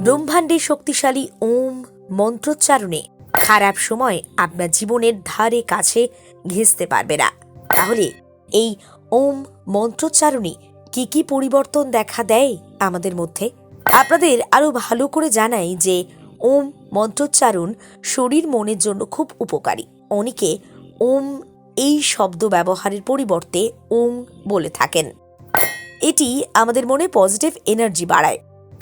ব্রহ্মাণ্ডের শক্তিশালী ওম মন্ত্রোচ্চারণে খারাপ সময় আপনার জীবনের ধারে কাছে ঘেঁচতে পারবে না। তাহলে এই ওম মন্ত্রোচ্চারণে কি কি পরিবর্তন দেখা দেয় আমাদের মধ্যে? আপনাদের আরও ভালো করে জানাই যে ওম মন্ত্রোচ্চারণ শরীর মনের জন্য খুব উপকারী। অনেকে ওম এই শব্দ ব্যবহারের পরিবর্তে ওং বলে থাকেন। এটি আমাদের মনে পজিটিভ এনার্জি বাড়ায়।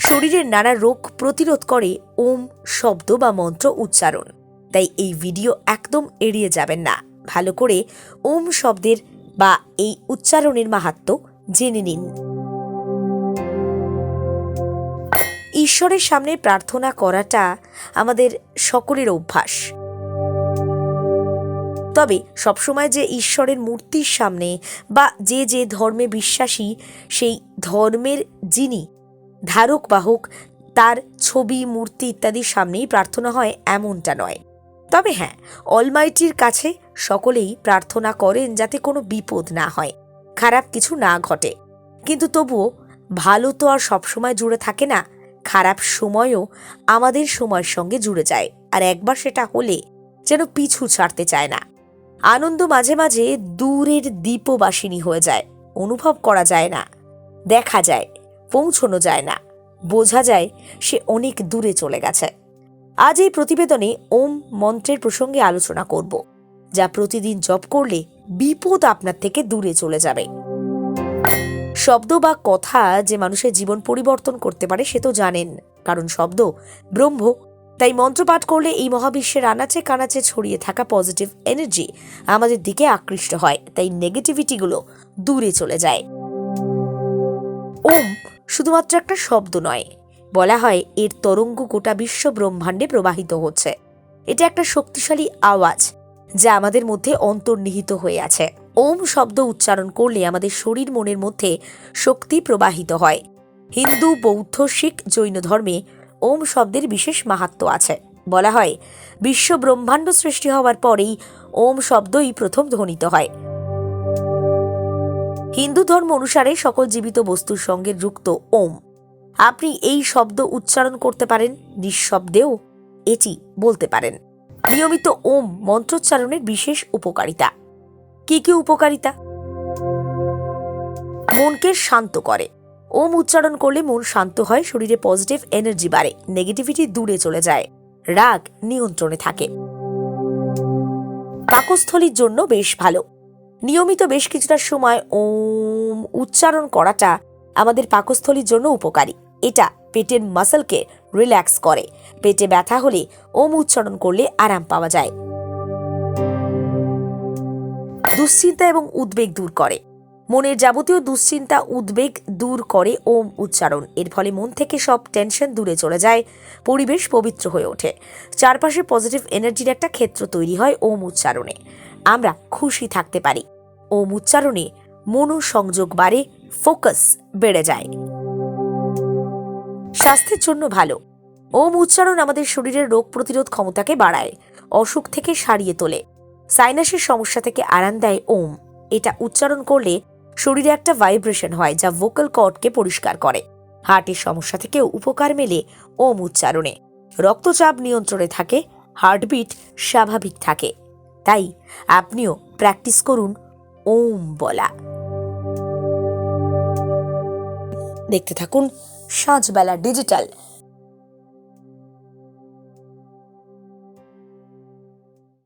শরীরের নানা রোগ প্রতিরোধ করে ওম, শব্দ বা মন্ত্র উচ্চারণ। তাই এই ভিডিও একদম এড়িয়ে যাবেন না। ভালো করে ওম শব্দের বা এই উচ্চারণের মাহাত্ম্য জেনে নিন। ঈশ্বরের সামনে প্রার্থনা করাটা আমাদের সকলের অভ্যাস। তবে সবসময় যে ঈশ্বরের মূর্তির সামনে বা যে যে ধর্মে বিশ্বাসী, সেই ধর্মের যিনি ধারক, বাহক, তার ছবি, মূর্তি ইত্যাদির সামনেই প্রার্থনা হয়, এমনটা নয়। তবে হ্যাঁ অলমাইটির কাছে সকলেই প্রার্থনা করেন যাতে কোনো বিপদ না হয়, খারাপ কিছু না ঘটে। কিন্তু তবুও ভালো তো আর সবসময় জুড়ে থাকে না, খারাপ সময়ও আমাদের সময়ের সঙ্গে জুড়ে যায়, আর একবার সেটা হলে যেন পিছু ছাড়তে চায় না। আনন্দ মাঝে মাঝে দূরের দ্বীপবাসিনী হয়ে যায়, অনুভব করা যায় না, দেখা যায় পৌঁছনো যায় না। বোঝা যায় সে অনেক দূরে চলে গেছে। আজ এই প্রতিবেদনে ওম মন্ত্রের প্রসঙ্গে আলোচনা করব, যা প্রতিদিন জপ করলে বিপদ আপনার থেকে দূরে চলে যাবে। শব্দ বা কথা যে মানুষের জীবন পরিবর্তন করতে পারে সে তো জানেন, কারণ শব্দ ব্রহ্ম, তাই মন্ত্রপাঠ করলে এই মহাবিশ্বের আনাচে কানাচে ছড়িয়ে থাকা পজিটিভ এনার্জি আমাদের দিকে আকৃষ্ট হয়, তাই নেগেটিভিটিগুলো দূরে চলে যায়। ওম শুধুমাত্র একটা শব্দ নয়। বলা হয় এর তরঙ্গ গোটা বিশ্ব ব্রহ্মাণ্ডে প্রবাহিত হচ্ছে। এটা একটা শক্তিশালী আওয়াজ যা আমাদের মধ্যে অন্তর্নিহিত হয়ে আছে। ওম শব্দ উচ্চারণ করলে আমাদের শরীর মনের মধ্যে শক্তি প্রবাহিত হয়। হিন্দু, বৌদ্ধ, শিখ, জৈন ধর্মে ওম শব্দের বিশেষ মাহাত্ম্য আছে। বলা হয়, বিশ্ব ব্রহ্মাণ্ড সৃষ্টি হওয়ার পরেই ওম শব্দই প্রথম ধ্বনিত হয়। হিন্দু ধর্ম অনুসারে সকল জীবিত বস্তুর সঙ্গে যুক্ত ওম। আপনি এই শব্দ উচ্চারণ করতে পারেন, নিঃশব্দেও এটি বলতে পারেন। নিয়মিত ওম মন্ত্রোচ্চারণের বিশেষ উপকারিতা। কি কি উপকারিতা? মনকে শান্ত করে। ওম উচ্চারণ করলে মন শান্ত হয়, শরীরে পজিটিভ এনার্জি বাড়ে, নেগেটিভিটি দূরে চলে যায়, রাগ নিয়ন্ত্রণে থাকে। পাকস্থলীর জন্য বেশ ভালো। নিয়মিত বেশ কিছুটা সময় ওম উচ্চারণ করাটা আমাদের পাকস্থলীর জন্য উপকারী। এটা পেটের মাসলকে রিল্যাক্স করে। পেটে ব্যথা হলে ওম উচ্চারণ করলে আরাম পাওয়া যায়। দুশ্চিন্তা এবং উদ্বেগ দূর করে। মনের যাবতীয় দুশ্চিন্তা, উদ্বেগ দূর করে ওম উচ্চারণ। এর ফলে মন থেকে সব টেনশন দূরে চলে যায়, পরিবেশ পবিত্র হয়ে ওঠে। চারপাশে পজিটিভ এনার্জির একটা ক্ষেত্র তৈরি হয় ওম উচ্চারণে। আমরা খুশি থাকতে পারি। ওম উচ্চারণে মনোসংযোগ বাড়ে, ফোকাস বেড়ে যায়। স্বাস্থ্যের জন্য ভালো। ওম উচ্চারণ আমাদের শরীরের রোগ প্রতিরোধ ক্ষমতাকে বাড়ায়, অসুখ থেকে সারিয়ে তোলে। সাইনাসের সমস্যা থেকে আরাম দেয় ওম। এটা উচ্চারণ করলে শরীরে একটা ভাইব্রেশন হয় যা ভোকাল কর্ডকে পরিষ্কার করে। হার্টের সমস্যা থেকেও উপকার মেলে ওম উচ্চারণে। রক্তচাপ নিয়ন্ত্রণে থাকে, হার্টবিট স্বাভাবিক থাকে। তাই আপনিও প্র্যাকটিস করুন ওম বলা। দেখতে থাকুন সাঁঝবেলা ডিজিটাল।